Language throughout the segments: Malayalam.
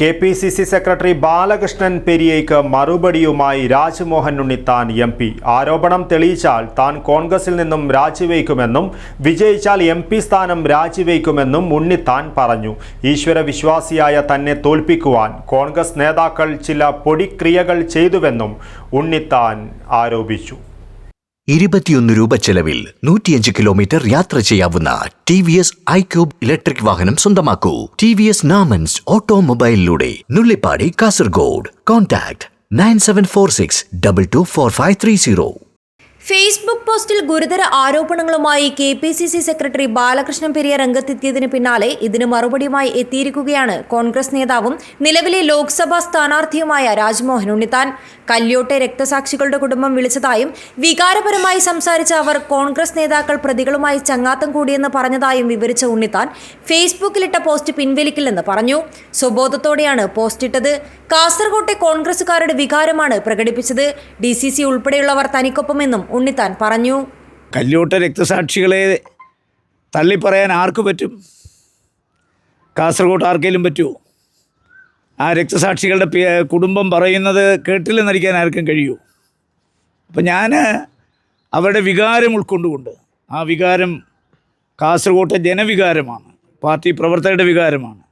K P C C secretary Balakrishnan പെരിയയ്ക്ക് മറുപടിയുമായി രാജ്മോഹൻ ഉണ്ണിത്താൻ എം പി. ആരോപണം തെളിയിച്ചാൽ താൻ കോൺഗ്രസിൽ നിന്നും രാജിവയ്ക്കുമെന്നും വിജയിച്ചാൽ എം പി സ്ഥാനം രാജിവയ്ക്കുമെന്നും ഉണ്ണിത്താൻ പറഞ്ഞു. ഈശ്വര വിശ്വാസിയായ തന്നെ തോൽപ്പിക്കുവാൻ കോൺഗ്രസ് നേതാക്കൾ ചില പൊടിക്രിയകൾ ചെയ്തുവെന്നും ഉണ്ണിത്താൻ ആരോപിച്ചു. ഇരുപത്തിയൊന്ന് രൂപ ചെലവിൽ നൂറ്റിയഞ്ച് കിലോമീറ്റർ യാത്ര ചെയ്യാവുന്ന T V S iQube electric വാഹനം സ്വന്തമാക്കൂ. ടി വി എസ് നാമൻസ് ഓട്ടോമൊബൈലിലൂടെ Nullippady Kasaragod. Contact nine seven four six double two four five three zero. Facebook പോസ്റ്റിൽ ഗുരുതര ആരോപണങ്ങളുമായി K P C C secretary Balakrishnan Periya രംഗത്തെത്തിയതിന് പിന്നാലെ ഇതിന് മറുപടിയുമായി എത്തിയിരിക്കുകയാണ് കോൺഗ്രസ് നേതാവും നിലവിലെ ലോക്സഭാ സ്ഥാനാർത്ഥിയുമായ രാജ്മോഹൻ ഉണ്ണിത്താൻ. കല്യോട്ടെ രക്തസാക്ഷികളുടെ കുടുംബം വിളിച്ചതായും വികാരപരമായി സംസാരിച്ച അവർ കോൺഗ്രസ് നേതാക്കൾ പ്രതികളുമായി ചങ്ങാത്തം കൂടിയെന്ന് പറഞ്ഞതായും വിവരിച്ച ഉണ്ണിത്താൻ ഫേസ്ബുക്കിലിട്ട പോസ്റ്റ് പിൻവലിക്കില്ലെന്ന് പറഞ്ഞു. സ്വബോധത്തോടെയാണ് പോസ്റ്റിട്ടത്. കാസർകോട്ടെ കോൺഗ്രസുകാരുടെ വികാരമാണ് പ്രകടിപ്പിച്ചത്. ഡി സി സി ഉൾപ്പെടെയുള്ളവർ തനിക്കൊപ്പമെന്നും ഉണ്ണിത്താൻ പറഞ്ഞു. കല്ലൂട്ട രക്തസാക്ഷികളെ തള്ളിപ്പറയാൻ ആർക്ക് പറ്റും? കാസർഗോഡ് ആർക്കെങ്കിലും പറ്റുമോ ആ രക്തസാക്ഷികളുടെ കുടുംബം പറയുന്നത് കേട്ടില്ലെന്നരിക്കാൻ ആർക്കും കഴിയൂ? അപ്പം ഞാൻ അവരുടെ വികാരം ഉൾക്കൊണ്ടുകൊണ്ട് ആ വികാരം കാസർഗോട്ടെ ജനവികാരമാണ് പാർട്ടി പ്രവർത്തകരുടെ വികാരമാണ്.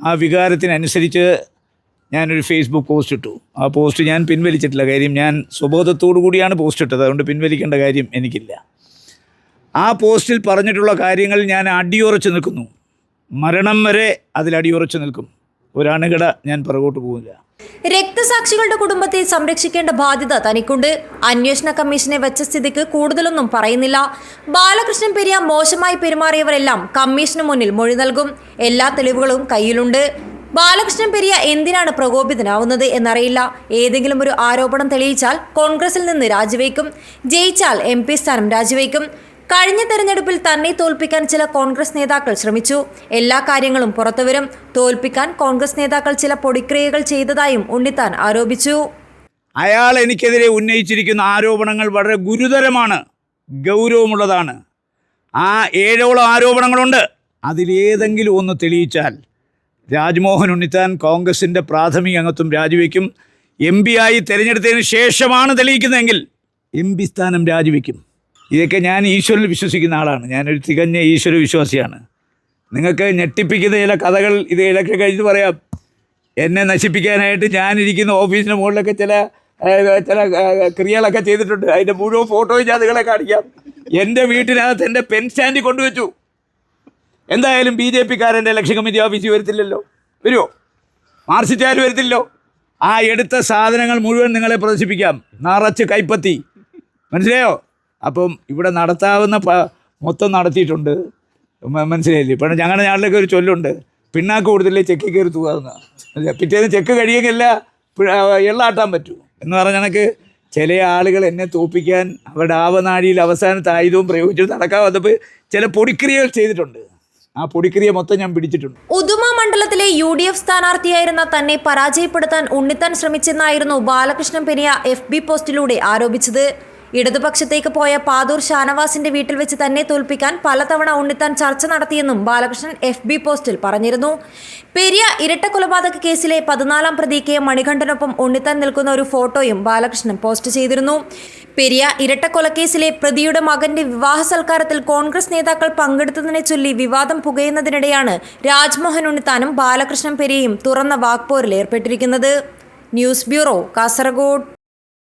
ആ വികാരത്തിനനുസരിച്ച് ഞാനൊരു ഫേസ്ബുക്ക് പോസ്റ്റ് ഇട്ടു. ആ പോസ്റ്റ് ഞാൻ പിൻവലിച്ചിട്ടില്ല. കാര്യം ഞാൻ സ്വബോധത്തോടു കൂടിയാണ് പോസ്റ്റ് ഇട്ടത്. അതുകൊണ്ട് പിൻവലിക്കേണ്ട കാര്യം എനിക്കില്ല. ആ പോസ്റ്റിൽ പറഞ്ഞിട്ടുള്ള കാര്യങ്ങൾ ഞാൻ അടിയുറച്ച് നിൽക്കുന്നു. മരണം വരെ അതിൽ അടിയുറച്ച് നിൽക്കും. ഒരണുകട ഞാൻ പുറകോട്ട് പോകില്ല രക്തസാക്ഷികളുടെ കുടുംബത്തെ സംരക്ഷിക്കേണ്ട ബാധ്യത തനിക്കുണ്ട്. അന്വേഷണ കമ്മീഷനെ വെച്ച സ്ഥിതിക്ക് കൂടുതലൊന്നും പറയുന്നില്ല. ബാലകൃഷ്ണൻ പെരിയ മോശമായി പെരുമാറിയവരെല്ലാം കമ്മീഷന് മുന്നിൽ മൊഴി നൽകും. എല്ലാ തെളിവുകളും കയ്യിലുണ്ട്. ബാലകൃഷ്ണൻ പെരിയ എന്തിനാണ് പ്രകോപിതനാവുന്നത് എന്നറിയില്ല. ഏതെങ്കിലും ഒരു ആരോപണം തെളിയിച്ചാൽ കോൺഗ്രസിൽ നിന്ന് രാജിവെക്കും. ജയിച്ചാൽ എം പി സ്ഥാനം രാജിവെക്കും. കഴിഞ്ഞ തെരഞ്ഞെടുപ്പിൽ തന്നെ തോൽപ്പിക്കാൻ ചില കോൺഗ്രസ് നേതാക്കൾ ശ്രമിച്ചു. എല്ലാ കാര്യങ്ങളും പുറത്തുവരും. തോൽപ്പിക്കാൻ കോൺഗ്രസ് നേതാക്കൾ ചില പൊടിക്രിയകൾ ചെയ്തതായും ഉണ്ണിത്താൻ ആരോപിച്ചു. അയാൾ എനിക്കെതിരെ ഉന്നയിച്ചിരിക്കുന്ന ആരോപണങ്ങൾ വളരെ ഗുരുതരമാണ് ഗൗരവമുള്ളതാണ്. ആ ഏഴോളം ആരോപണങ്ങളുണ്ട്. അതിലേതെങ്കിലും ഒന്ന് തെളിയിച്ചാൽ രാജ്മോഹൻ ഉണ്ണിത്താൻ കോൺഗ്രസിന്റെ പ്രാഥമിക അംഗത്വം രാജിവെക്കും. എം പി ആയി തിരഞ്ഞെടുത്തതിന് ശേഷമാണ് തെളിയിക്കുന്നതെങ്കിൽ എം പി സ്ഥാനം രാജിവെക്കും. ഇതൊക്കെ ഞാൻ ഈശ്വരനിൽ വിശ്വസിക്കുന്ന ആളാണ്. ഞാനൊരു തികഞ്ഞ ഈശ്വര വിശ്വാസിയാണ്. നിങ്ങൾക്ക് ഞെട്ടിപ്പിക്കുന്ന ചില കഥകൾ ഇത് ഇതൊക്കെ കഴിഞ്ഞ് പറയാം. എന്നെ നശിപ്പിക്കാനായിട്ട് ഞാനിരിക്കുന്ന ഓഫീസിന് മുകളിലൊക്കെ ചില ചില ക്രിയകളൊക്കെ ചെയ്തിട്ടുണ്ട്. അതിന്റെ മുഴുവൻ ഫോട്ടോയും ഞാൻ നിങ്ങളെ കാണിക്കാം. എന്റെ വീട്ടിനകത്ത് എന്റെ പെൻ സ്റ്റാൻഡിൽ കൊണ്ടുവച്ചു. എന്തായാലും ബി ജെ പിക്കാരന്റെ ഇലക്ഷൻ കമ്മിറ്റി ഓഫീസിൽ വരത്തില്ലല്ലോ. വരുമോ മാർസിറ്റുകാർ വരത്തില്ലല്ലോ ആ എടുത്ത സാധനങ്ങൾ മുഴുവൻ നിങ്ങളെ പ്രദർശിപ്പിക്കാം. നിറച്ച് കൈപ്പത്തി. മനസ്സിലായോ? അപ്പം ഇവിടെ നടത്താവുന്ന മൊത്തം നടത്തിയിട്ടുണ്ട്. മനസ്സിലായില്ലേ? ഇപ്പം ഞങ്ങളുടെ നാട്ടിലൊക്കെ ഒരു ചൊല്ലുണ്ട്. പിണ്ണാക്ക് കൊടുത്തില്ലേ ചെക്കി കയറി തൂകാവുന്ന. പിറ്റേന്ന് ചെക്ക് കഴിയുകയില്ല എള്ളാട്ടാൻ പറ്റൂ. എന്ന് പറഞ്ഞ കണക്ക് ചില ആളുകൾ എന്നെ തോപ്പിക്കാൻ അവരുടെ ആവനാഴിയിൽ അവസാനത്തെ ആയുധവും പ്രയോഗിച്ചിട്ട് നടക്കാൻ വന്നപ്പോൾ ചില പൊടിക്രിയകൾ ചെയ്തിട്ടുണ്ട്. ആ പൊടിക്രിയ മൊത്തം ഞാൻ പിടിച്ചിട്ടുണ്ട്. ഉദുമ മണ്ഡലത്തിലെ യു ഡി എഫ് സ്ഥാനാർത്ഥിയായിരുന്ന തന്നെ പരാജയപ്പെടുത്താൻ ഉണ്ണിത്താൻ ശ്രമിച്ചെന്നായിരുന്നു ബാലകൃഷ്ണൻ പെരിയ എഫ് ബി പോസ്റ്റിലൂടെ ആരോപിച്ചത്. ഇടതുപക്ഷത്തേക്ക് പോയ പാതൂർ ഷാനവാസിന്റെ വീട്ടിൽ വെച്ച് തന്നെ തോൽപ്പിക്കാൻ പലതവണ ഉണ്ണിത്താൻ ചർച്ച നടത്തിയെന്നും ബാലകൃഷ്ണൻ എഫ് ബി പോസ്റ്റിൽ പറഞ്ഞിരുന്നു. പെരിയ ഇരട്ട കൊലപാതക കേസിലെ പതിനാലാം പ്രതി കെ മണികണ്ഠനൊപ്പം ഉണ്ണിത്താൻ നിൽക്കുന്ന ഒരു ഫോട്ടോയും ബാലകൃഷ്ണൻ പോസ്റ്റ് ചെയ്തിരുന്നു. പെരിയ ഇരട്ടക്കൊലക്കേസിലെ പ്രതിയുടെ മകന്റെ വിവാഹ സൽക്കാരത്തിൽ കോൺഗ്രസ് നേതാക്കൾ പങ്കെടുത്തതിനെ ചൊല്ലി വിവാദം പുകയുന്നതിനിടെയാണ് രാജ്മോഹൻ ഉണ്ണിത്താനും ബാലകൃഷ്ണൻ പെരിയയും തുറന്ന വാക്പോരിൽ ഏർപ്പെട്ടിരിക്കുന്നത്. News bureau Kasaragod.